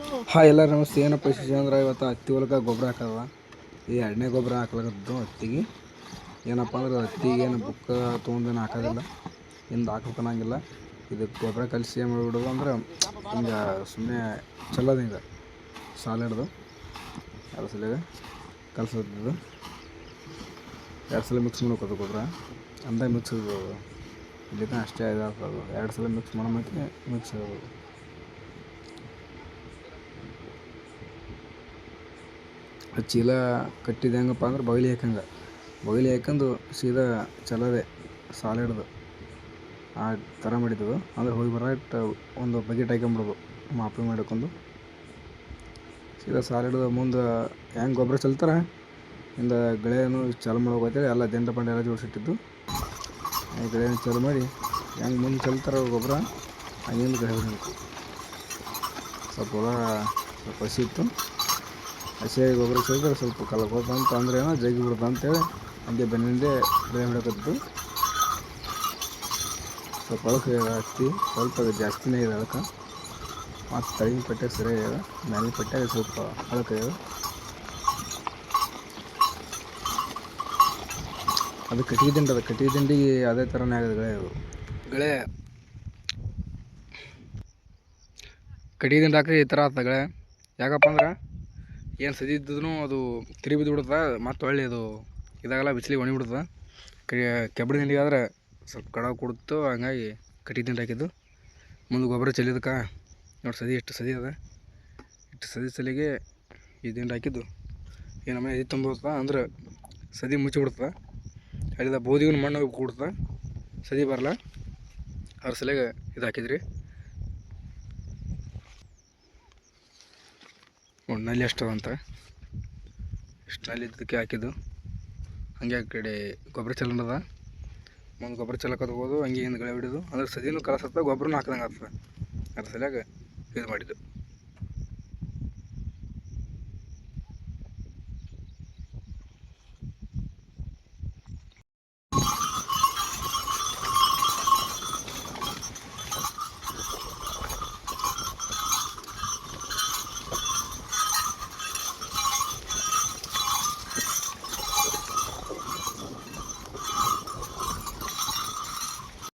ಹಾಂ ಎಲ್ಲ ನಮಸ್ತೆ. ಏನಪ್ಪ ವಿಶೇಷ? ಅಂದ್ರೆ ಇವತ್ತು ಹತ್ತಿ ಹೊಲಕ್ಕೆ ಗೊಬ್ಬರ ಹಾಕದ ಈ ಎರಡನೇ ಗೊಬ್ಬರ ಹಾಕ್ಲಾಗದ್ದು ಹತ್ತಿಗೆ. ಏನಪ್ಪ ಅಂದ್ರೆ ಹತ್ತಿಗೆ ಏನು ಬುಕ್ಕ ತೊಗೊಂಡೇನು ಹಾಕೋದಿಲ್ಲ. ಹಿಂದೆ ಹಾಕ್ಬೇಕು ಅನ್ನಂಗಿಲ್ಲ ಇದಕ್ಕೆ ಗೊಬ್ಬರ ಕಲಿಸಿ ಏನು ಮಾಡಿಬಿಡೋದು ಅಂದ್ರೆ ಹಿಂಗೆ ಸುಮ್ಮನೆ ಚಲೋದು ಹಿಂಗೆ. ಸಾಲ ಹಿಡ್ದು. ಎರಡು ಸಲ ಕಲಿಸೋದು ಎರಡು ಸಲ ಮಿಕ್ಸ್ ಮಾಡ್ಕೋದು ಗೊಬ್ಬರ. ಅಂದಾಗ ಮಿಕ್ಸ್ ಇಲ್ಲಿಂದ ಅಷ್ಟೇ ಇದಾಗ್ತದೆ. ಎರಡು ಸಲ ಮಿಕ್ಸ್ ಮಾಡೋ ಮಿಕ್ಸ್ ಆಗೋದು ಚೀಲ ಕಟ್ಟಿದ ಹೆಂಗಪ್ಪ ಅಂದ್ರೆ ಬಗಲಿ ಹಾಕಂಗೆ ಬಗಲಿ ಹಾಕಂದು ಸೀದಾ ಚಲೋದೆ ಸಾಲ ಹಿಡ್ದು. ಆ ಥರ ಮಾಡಿದ್ದೆವು ಅಂದ್ರೆ ಹೋಗಿ ಬರಟ್ ಒಂದು ಬಕೆಟ್ ಹಾಕೊಂಬಿಡೋದು ಮಾಪಿ ಮಾಡ್ಕೊಂಡು. ಸೀದಾ ಸಾಲ ಹಿಡ್ದು ಮುಂದೆ ಹೆಂಗೆ ಗೊಬ್ಬರ ಚೆಲ್ತಾರೆ? ಇಂದ ಗೆಳೆಯನ್ನು ಚಾಲು ಮಾಡೋಕೈತೆ ಎಲ್ಲ ದಂಡ ಪಂಡ ಎಲ್ಲ ಜೋಡಿಸಿಟ್ಟಿದ್ದು. ಗೆಳೆಯನ್ನು ಚಾಲು ಮಾಡಿ ಹೆಂಗೆ ಮುಂದೆ ಚೆಲ್ತಾರೆ ಗೊಬ್ಬರ ಹಂಗಿಂದ ಹೊಡಿಬೇಕು ಸ್ವಲ್ಪ ಹೊಲ, ಸ್ವಲ್ಪ ಹಸಿ ಇತ್ತು. ಹಸಿಯಾಗಿ ಗೊಬ್ಬರ ಸೇರಿದ್ರೆ ಸ್ವಲ್ಪ ಕಲ್ಕೋತ ಅಂತ ಅಂದ್ರೆ ಏನೋ ಜಗ್ಗಿ ಬಿಡ್ತು ಅಂತೇಳಿ ಹಂಗೆ ಬೆನ್ನಿಂದೆ ಬೆಳೆ ಹೊಡಕತ್ತಿದ್ದು. ಸ್ವಲ್ಪ ಅಳಕ್ಕೆ ಹತ್ತಿ ಸ್ವಲ್ಪ ಜಾಸ್ತಿನೇ ಇದೆ ಅದಕ್ಕೆ ಮತ್ತು ತಳಿನ ಪಟ್ಟೆ ಸರಿಯಾಗಿದೆ ಮ್ಯಾಲಿನ ಪಟ್ಟೆ ಸ್ವಲ್ಪ ಅಳಕಾಗಿದೆ ಅದು ಕಟ್ಟಿಗೆ ದಿಂಡು ಅದು, ಕಟ್ಟಿಗೆ ದಿಂಡಿಗೆ ಅದೇ ಥರನೇ ಆಗಿದೆ ಗಳೆ ಅದು. ಗಳೆ. ಕಟ್ಟಿಗೆ ದಿಂಡ ಹಾಕಿ ಈ ಥರ ಆಗ್ತದೆ ಗಳೆ. ಯಾಕಪ್ಪ ಅಂದ್ರೆ ಏನು ಸದಿ ಇದ್ದಿದ್ರು ಅದು ತಿರಿ ಬಿದ್ದು ಬಿಡುತ್ತೆ? ಮತ್ತು ಹೊಳ್ಳಿ ಅದು ಇದಾಗಲ್ಲ, ಬಿಸಿಲಿಗೆ ಒಣಗಿ ಕೈ ಕೆಬ್ಬಡಿ ದಿಂಡಿಗೆ ಆದ್ರೆ ಸ್ವಲ್ಪ ಕಡ ಕೊಡ್ತು ಹಂಗಾಗಿ ಕಟ್ಟಿ ತಿಂಡಿ ಹಾಕಿದ್ದು. ಮುಂದೆ ಗೊಬ್ಬರ ಚೆಲ್ಲಿದಕ್ಕೆ ನೋಡಿ ಸದಿ ಎಷ್ಟು ಸದಿ ಅದ. ಇಷ್ಟು ಸದಿ ಸಲಿಗೆ ಈ ದಿಂಡು ಹಾಕಿದ್ದು. ಈ ಇದು ತುಂಬಿರ್ತದೆ ಅಂದ್ರೆ ಸದಿ ಮುಚ್ಚಿ ಬಿಡ್ತದೆ ಅಲ್ಲಿಂದ ಬೋದಿಗೂ ಮಣ್ಣು ಕೂಡ್ತದೆ ಸದಿ ಬರಲ್ಲ ಅದ್ರ ಸಲಿಗೆ ಇದು ಹಾಕಿದ್ರಿ. ಒಂದು ನಲ್ಲಿ ಎಷ್ಟು ಅಂತ ಇಷ್ಟು ನಲ್ಲಿ ಇದ್ದಕ್ಕೆ ಹಾಕಿದ್ದು. ಹಂಗೆ ಆ ಕಡೆ ಗೊಬ್ಬರ ಚೆಲ್ಲದ ಮುಂದೆ ಗೊಬ್ಬರ ಚೆಲ್ಲಕ್ಕೆ ಹೋಗೋದು, ಹಂಗೆ ಹಿಂದ್ಗಡೆ ಬಿಡೋದು ಅಂದ್ರೆ ಸದಿನೂ ಕಲಸತ್ತ, ಗೊಬ್ಬರನೂ ಹಾಕ್ದಂಗೆ ಆಗ್ತದೆ. ಅದ್ರ ಸಲಿಯಾಗ ಇದು ಮಾಡಿದ್ದು.